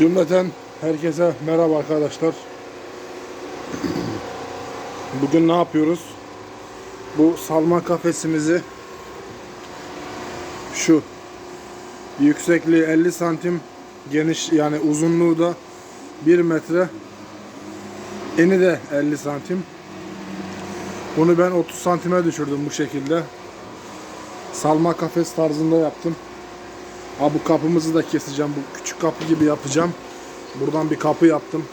Cümleten herkese merhaba arkadaşlar. Bugün ne yapıyoruz? Bu salma kafesimizi şu yüksekliği 50 santim geniş yani uzunluğu da 1 metre eni de 50 santim. Bunu ben 30 santime düşürdüm bu şekilde. Salma kafes tarzında yaptım. Ha bu kapımızı da keseceğim. Bu küçük kapı gibi yapacağım. Buradan bir kapı yaptım.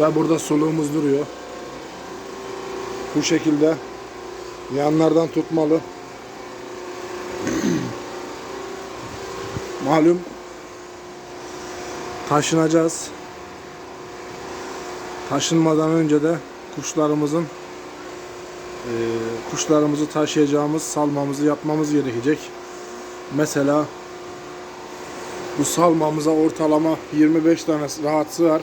Ve burada soluğumuz duruyor. Bu şekilde yanlardan tutmalı. Malum taşınacağız. Taşınmadan önce de kuşlarımızın eee, kuşlarımızı taşıyacağımız salmamızı yapmamız gerekecek. Mesela bu salmamıza ortalama 25 tane rahat sığar.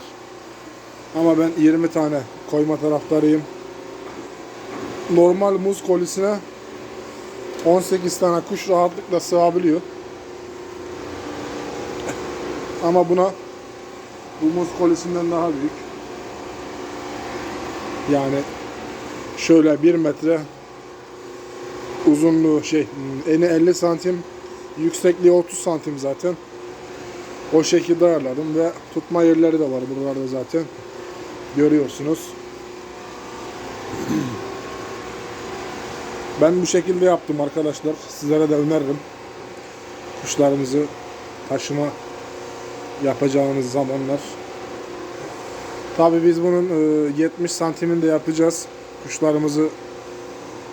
Ama ben 20 tane koyma taraftarıyım. Normal muz kolisine 18 tane kuş rahatlıkla sığabiliyor. Ama buna bu muz kolisinden daha büyük. Yani şöyle 1 metre uzunluğu şey eni 50 santim yüksekliği 30 santim zaten. O şekilde ayarladım ve tutma yerleri de var buralarda zaten. Görüyorsunuz. Ben bu şekilde yaptım arkadaşlar. Sizlere de öneririm. Kuşlarınızı taşıma yapacağınız zamanlar. Tabii biz bunun e, 70 santiminde yapacağız. Kuşlarımızı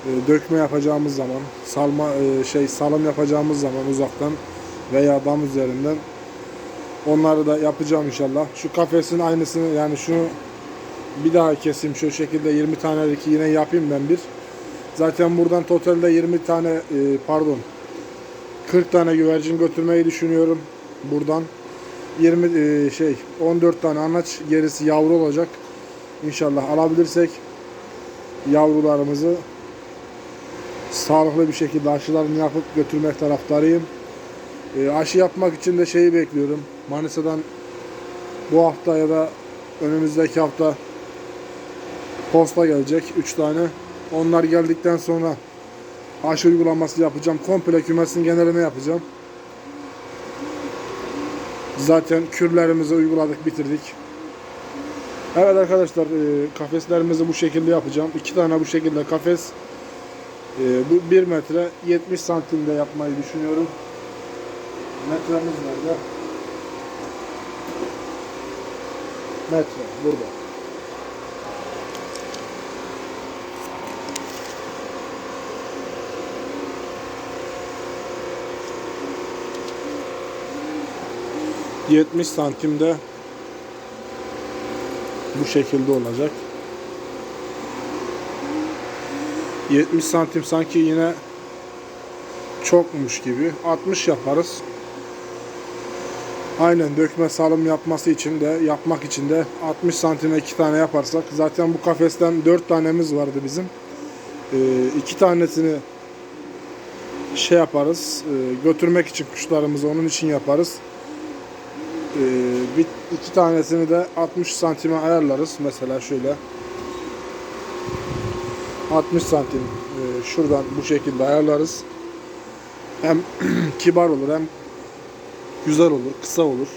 e, dökme yapacağımız zaman, salma e, şey salım yapacağımız zaman uzaktan veya dam üzerinden onları da yapacağım inşallah. Şu kafesin aynısını yani şunu bir daha keseyim şu şekilde 20 tanelik yine yapayım ben bir. Zaten buradan totalde 20 tane e, pardon 40 tane güvercin götürmeyi düşünüyorum buradan. 20 e, şey 14 tane anaç gerisi yavru olacak. İnşallah alabilirsek yavrularımızı sağlıklı bir şekilde aşılarını yapıp götürmek taraftarıyım. E, aşı yapmak için de şeyi bekliyorum. Manisa'dan bu hafta ya da önümüzdeki hafta posta gelecek 3 tane. Onlar geldikten sonra aşı uygulaması yapacağım. Komple kümesin geneline yapacağım. Zaten kürlerimizi uyguladık, bitirdik. Evet arkadaşlar, e, kafeslerimizi bu şekilde yapacağım. İki tane bu şekilde kafes. E, bu 1 metre 70 santimde yapmayı düşünüyorum. Metremiz nerede? Metre burada. ...70 santimde... ...bu şekilde olacak. 70 santim sanki yine çokmuş gibi 60 yaparız. Aynen dökme salım yapması için de yapmak için de 60 santime 2 tane yaparsak zaten bu kafesten 4 tanemiz vardı bizim. 2 tanesini şey yaparız e, götürmek için kuşlarımızı onun için yaparız. E, bir iki tanesini de 60 santime ayarlarız mesela şöyle 60 santim e, şuradan bu şekilde ayarlarız. Hem kibar olur hem güzel olur, kısa olur.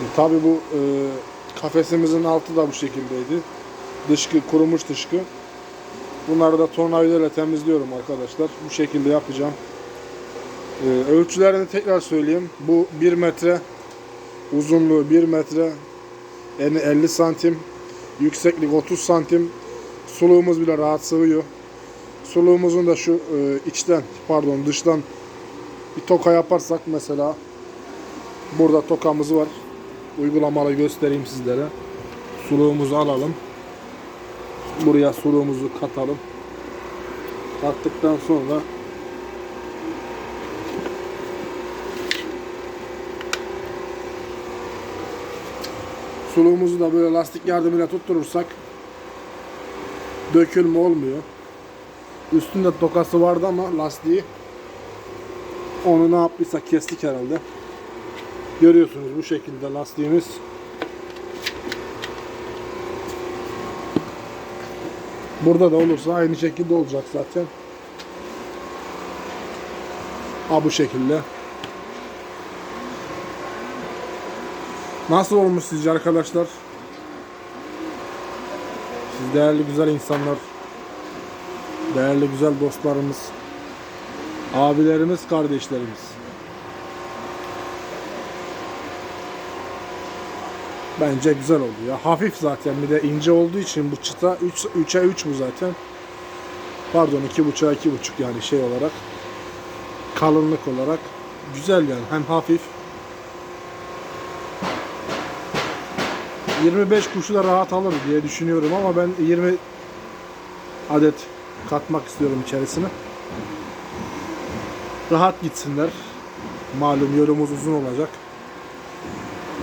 E, Tabi bu e, kafesimizin altı da bu şekildeydi. Dışkı kurumuş dışkı. Bunları da tornavidayla temizliyorum arkadaşlar. Bu şekilde yapacağım. E, ölçülerini tekrar söyleyeyim. Bu 1 metre uzunluğu 1 metre eni 50 santim yükseklik 30 santim suluğumuz bile rahat sığıyor. Suluğumuzun da şu e, içten pardon dıştan bir toka yaparsak mesela burada tokamız var. Uygulamalı göstereyim sizlere. Suluğumuzu alalım. Buraya suluğumuzu katalım. Kattıktan sonra suluğumuzu da böyle lastik yardımıyla tutturursak dökülme olmuyor. Üstünde tokası vardı ama lastiği Onu ne yaptıysak kestik herhalde. Görüyorsunuz bu şekilde lastiğimiz. Burada da olursa aynı şekilde olacak zaten. Ha bu şekilde. Nasıl olmuş sizce arkadaşlar? Siz değerli güzel insanlar, değerli güzel dostlarımız, abilerimiz, kardeşlerimiz. Bence güzel oldu ya. Hafif zaten bir de ince olduğu için bu çıta 3 3'e 3 bu zaten. Pardon 2.5'a 2.5 yani şey olarak. Kalınlık olarak güzel yani hem hafif 25 kuşu da rahat alır diye düşünüyorum ama ben 20 adet katmak istiyorum içerisine. Rahat gitsinler. Malum yolumuz uzun olacak.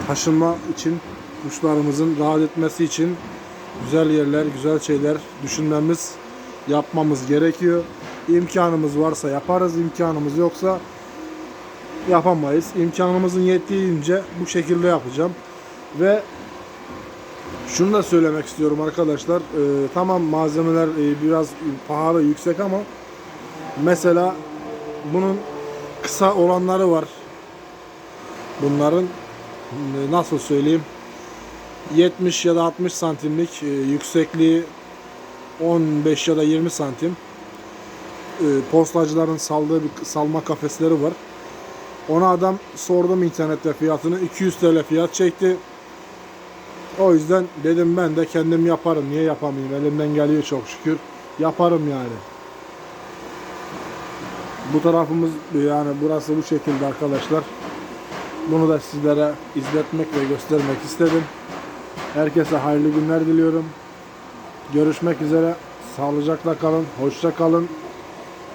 Taşınma için kuşlarımızın rahat etmesi için güzel yerler, güzel şeyler düşünmemiz, yapmamız gerekiyor. İmkanımız varsa yaparız, imkanımız yoksa yapamayız. İmkanımızın yettiğince bu şekilde yapacağım. Ve şunu da söylemek istiyorum arkadaşlar. Ee, tamam malzemeler e, biraz pahalı, yüksek ama mesela bunun kısa olanları var. Bunların e, nasıl söyleyeyim 70 ya da 60 santimlik e, yüksekliği 15 ya da 20 santim e, postacıların saldığı bir salma kafesleri var. Ona adam sordum internette fiyatını 200 TL fiyat çekti. O yüzden dedim ben de kendim yaparım. Niye yapamayayım? Elimden geliyor çok şükür. Yaparım yani. Bu tarafımız yani burası bu şekilde arkadaşlar. Bunu da sizlere izletmek ve göstermek istedim. Herkese hayırlı günler diliyorum. Görüşmek üzere. Sağlıcakla kalın. Hoşça kalın.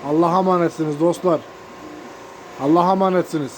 Allah'a emanetsiniz dostlar. Allah'a emanetsiniz.